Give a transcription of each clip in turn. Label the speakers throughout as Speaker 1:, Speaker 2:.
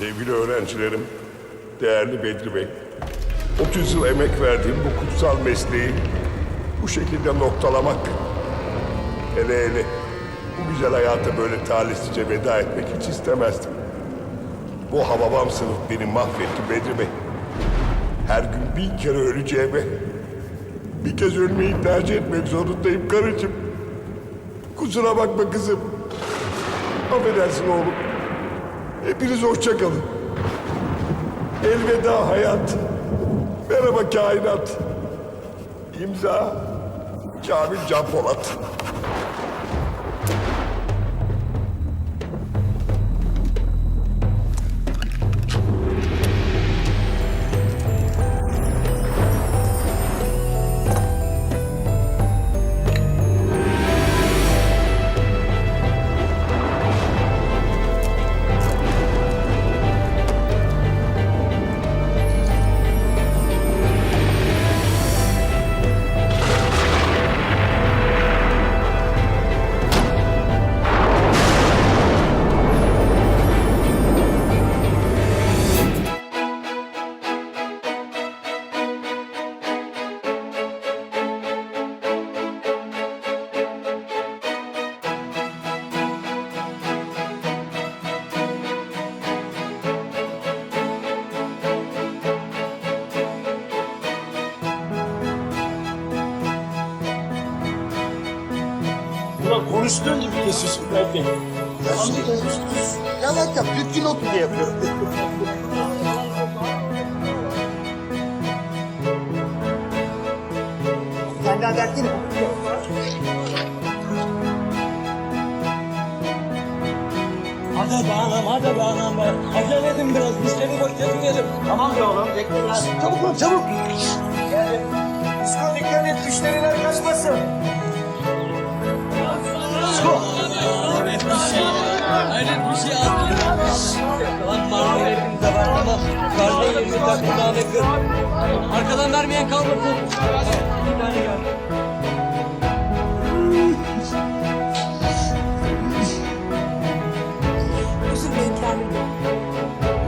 Speaker 1: Sevgili öğrencilerim, değerli Bedri Bey. 30 yıl emek verdiğim bu kutsal mesleği bu şekilde noktalamak, hele hele bu güzel hayata böyle talihsizce veda etmek hiç istemezdim. Bu hababam sınıf beni mahvetti Bedri Bey. Her gün bin kere öleceğime bir kez ölmeyi tercih etmek zorundayım karıcığım. Kusura bakma kızım. Affedersin oğlum. Hepiniz hoşça kalın. Elveda hayat. Merhaba kainat. İmza Kamil Can Polat.
Speaker 2: Konuştuğun gibi kesiyorsun belki.
Speaker 3: Yalan yap, düzgün otur diye yapıyorum. Sen daha dertli mi?
Speaker 2: Hadi be anam, hadi be anam. Acele edin biraz, biz seni bekletmeyelim. Tamam be oğlum, bekle biraz.
Speaker 3: Çabuk ol, çabuk.
Speaker 2: Dikkat et, müşteriler kaçmasın. Hayret bir şey hayret bir. Arkadan vermeyen kalmasın.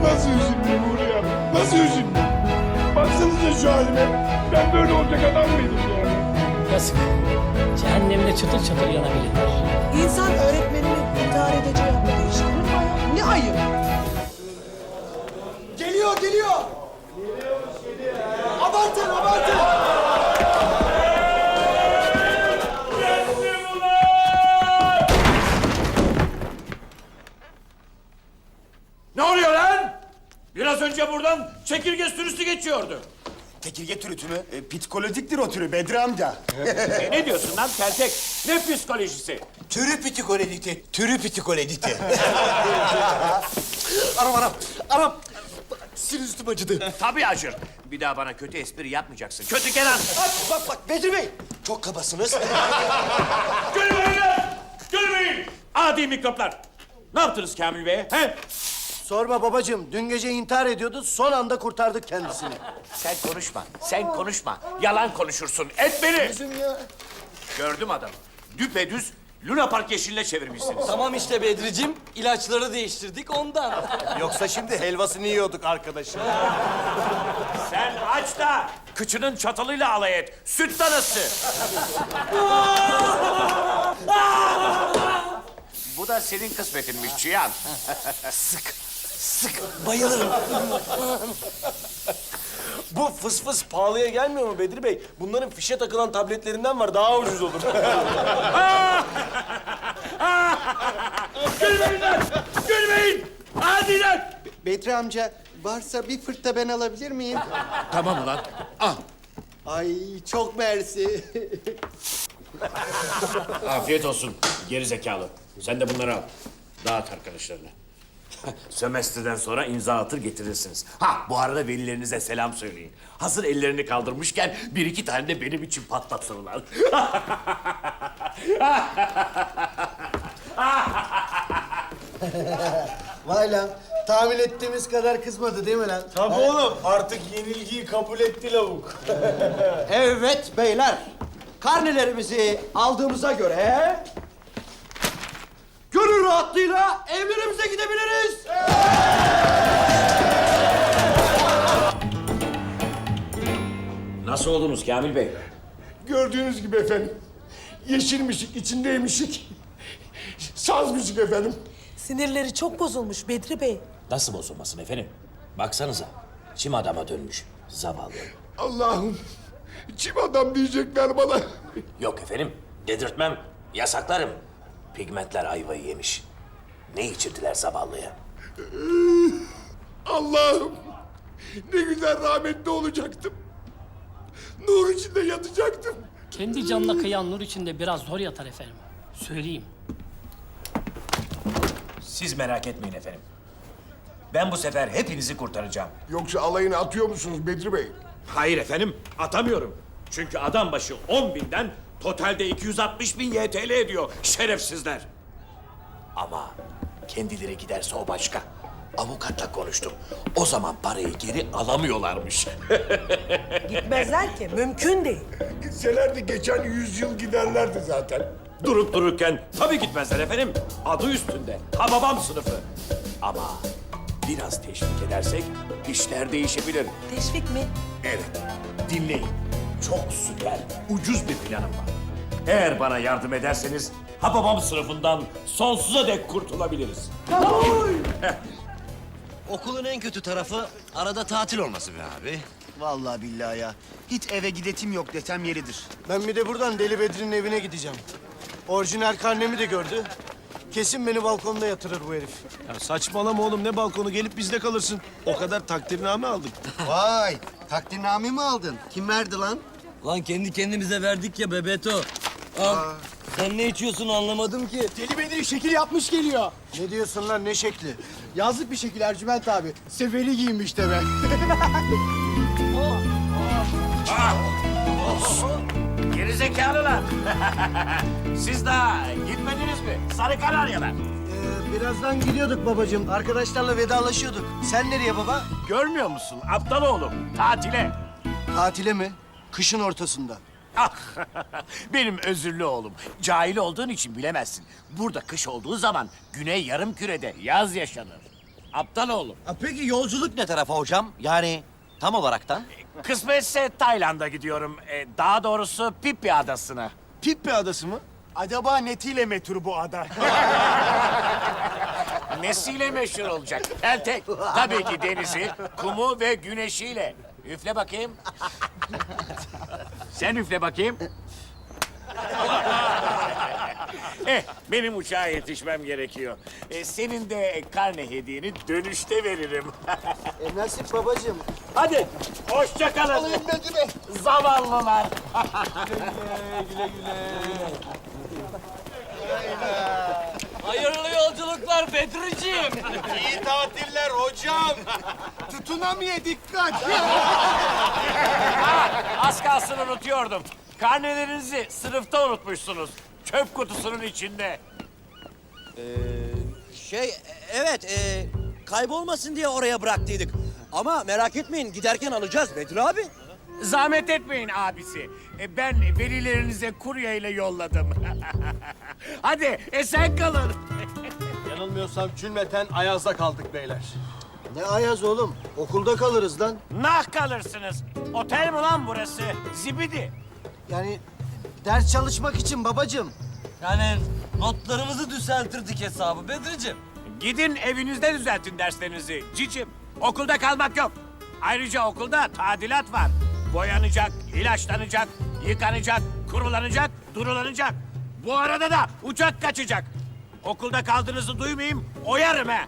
Speaker 1: Nasıl üzüldüm Hanım? Nasıl üzüldüm? Baksanıza şu halime. Ben böyle olacak adam mıydım?
Speaker 4: Yazık. Cehennemde çıtır çıtır yanabilirler.
Speaker 5: İnsan öğretmeninin intihar edeceği anda değiştirir mi hayat? Ne ayıp.
Speaker 3: Geliyor, geliyor. Abartın, abartın.
Speaker 6: Ne oluyor lan? Biraz önce buradan çekirge sürüsü geçiyordu.
Speaker 3: Çekirge türütü mü? E, psikolojiktir o türü Bedri amca.
Speaker 6: E, ne diyorsun lan Peltek? Ne psikolojisi?
Speaker 3: Türü psikolojikti. Türü psikolojikti. anam anam. Anam. Sinir üstüm acıdı.
Speaker 6: Tabii acır. Bir daha bana kötü espri yapmayacaksın. Kötü Kenan.
Speaker 3: Bak bak bak Bedri Bey. Çok kabasınız.
Speaker 6: Gülmeyin lan! Gülmeyin! Adi mikroplar. Ne yaptınız Kamil Bey'e? He?
Speaker 7: Sorma babacığım. Dün gece intihar ediyordu. Son anda kurtardık kendisini.
Speaker 6: Sen konuşma. Sen konuşma. Yalan konuşursun. Et beni. Gördüm adamı. Düpedüz Luna Park yeşiline çevirmişsiniz.
Speaker 2: Tamam işte Bedricim, ilaçları değiştirdik ondan.
Speaker 7: Yoksa şimdi helvasını yiyorduk arkadaşım.
Speaker 6: Sen aç da kıçının çatalıyla alay et. Süt danası. Bu da senin kısmetinmiş Cihan.
Speaker 2: Bayılırım.
Speaker 7: Bu fıs fıs pahalıya gelmiyor mu Bedri Bey? Bunların fişe takılan tabletlerinden var. Daha ucuz olur.
Speaker 6: Gülmeyin lan! Gülmeyin! Adiler!
Speaker 8: Bedri amca varsa bir fırta ben alabilir miyim?
Speaker 6: Tamam ulan. Al.
Speaker 8: Ay çok mersi.
Speaker 6: Afiyet olsun geri zekalı. Sen de bunları al. Dağıt arkadaşlarına. Sömestrden sonra imza atır getirirsiniz. Ha bu arada velilerinize selam söyleyin. Hazır ellerini kaldırmışken bir iki tane de benim için patlatırlar.
Speaker 8: Vay lan tahmin ettiğimiz kadar kızmadı değil mi lan?
Speaker 7: Tabii oğlum. Artık yenilgiyi kabul etti lavuk.
Speaker 8: Evet beyler. Karnelerimizi aldığımıza göre rahatlığıyla evlerimize gidebiliriz.
Speaker 6: Nasıl oldunuz Kamil Bey?
Speaker 1: Gördüğünüz gibi efendim. Yeşil müzik, içindeymişik. Saz müzik efendim.
Speaker 5: Sinirleri çok bozulmuş Bedri Bey.
Speaker 4: Nasıl bozulmasın efendim? Baksanıza. Çim adama dönmüş. Zavallı.
Speaker 1: Allah'ım. Çim adam diyecekler bana.
Speaker 4: Yok efendim. Dedirtmem. Yasaklarım. Pigmentler ayvayı yemiş. Ne içirdiler zavallıya?
Speaker 1: Allah'ım. Ne güzel rahmetli olacaktım. Nur içinde yatacaktım.
Speaker 9: Kendi canına kıyan nur içinde biraz zor yatar efendim. Söyleyeyim.
Speaker 6: Siz merak etmeyin efendim. Ben bu sefer hepinizi kurtaracağım.
Speaker 1: Yoksa alayını atıyor musunuz Bedri Bey?
Speaker 6: Hayır efendim, atamıyorum. Çünkü adam başı 10 binden totalde 260 bin YTL ediyor şerefsizler.
Speaker 4: Ama kendileri giderse o başka. Avukatla konuştum. O zaman parayı geri alamıyorlarmış.
Speaker 5: Gitmezler ki. Mümkün değil.
Speaker 1: Gitselerdi geçen yüzyıl giderlerdi zaten.
Speaker 6: Durup dururken tabii gitmezler efendim. Adı üstünde. Ha babam sınıfı.
Speaker 4: Ama biraz teşvik edersek
Speaker 6: İşler değişebilir.
Speaker 5: Teşvik mi?
Speaker 6: Evet, dinleyin. Çok süper, ucuz bir planım var. Eğer bana yardım ederseniz Hababam sınıfından sonsuza dek kurtulabiliriz.
Speaker 10: Okulun en kötü tarafı arada tatil olması be abi.
Speaker 3: Vallahi billahi ya. Hiç eve gidetim yok desem yeridir.
Speaker 8: Ben bir de buradan Deli Bedri'nin evine gideceğim. Orijinal karnemi de gördü. Kesin beni balkonda yatırır bu herif.
Speaker 7: Ya saçmalama oğlum ne balkonu gelip bizde kalırsın. O kadar takdirname aldık.
Speaker 8: Vay, takdirname mi aldın? Kim verdi lan?
Speaker 2: Lan kendi kendimize verdik ya Bebeto. Al. Sen ne içiyorsun anlamadım ki.
Speaker 8: Deli Bedri şekil yapmış geliyor. Ne diyorsun lan ne şekli? Yazlık bir şekil Ercüment abi. Seferi giyinmiş de ben.
Speaker 6: Gerizekalılar. Siz daha gitmediniz mi? Sarı Kanaryalar.
Speaker 8: Ee, birazdan gidiyorduk babacığım. Arkadaşlarla vedalaşıyorduk. Sen nereye baba?
Speaker 6: Görmüyor musun aptal oğlum? Tatile.
Speaker 8: Tatile mi? Kışın ortasında.
Speaker 6: Ah, Benim özürlü oğlum. Cahil olduğun için bilemezsin. Burada kış olduğu zaman güney yarım kürede yaz yaşanır. Aptal oğlum.
Speaker 10: Peki yolculuk ne tarafa hocam? Yani tam olaraktan?
Speaker 6: Kısmetse Tayland'a gidiyorum. Ee, daha doğrusu Pippi Adası'na.
Speaker 7: Pippi adası mı?
Speaker 3: Acaba netiyle metur bu ada?
Speaker 6: Nesiyle meşhur olacak? Peltek. Tabii ki denizi, kumu ve güneşiyle. Üfle bakayım. Sen üfle bakayım. eh, benim uçağa yetişmem gerekiyor. Eh, senin de karne hediyeni dönüşte veririm.
Speaker 8: E nasip babacığım.
Speaker 6: Hadi, hoşça kalın. Zavallılar.
Speaker 2: Hayırlı yolculuklar Bedriciğim.
Speaker 7: İyi tatiller hocam.
Speaker 8: Tutunamıyor dikkat.
Speaker 6: Az kalsın unutuyordum. Karnelerinizi sınıfta unutmuşsunuz. Çöp kutusunun içinde.
Speaker 10: Şey evet e, kaybolmasın diye oraya bıraktıydık. Ama merak etmeyin giderken alacağız Bedri abi.
Speaker 6: Zahmet etmeyin abisi. E, Ben velilerinize kuryeyle yolladım. Hadi esen kalın.
Speaker 7: Yanılmıyorsam cümleten Ayaz'da kaldık beyler.
Speaker 8: Ne ayaz oğlum? Okulda kalırız lan.
Speaker 6: Nah kalırsınız. Otel mi lan burası? Zibidi.
Speaker 8: Yani ders çalışmak için babacığım.
Speaker 2: Yani notlarımızı düzeltirdik hesabı Bedriciğim.
Speaker 6: Gidin evinizde düzeltin derslerinizi cicim. Okulda kalmak yok. Ayrıca okulda tadilat var. Boyanacak, ilaçlanacak, yıkanacak, kurulanacak, durulanacak. Bu arada da uçak kaçacak. Okulda kaldığınızı duymayayım, oyarım ha.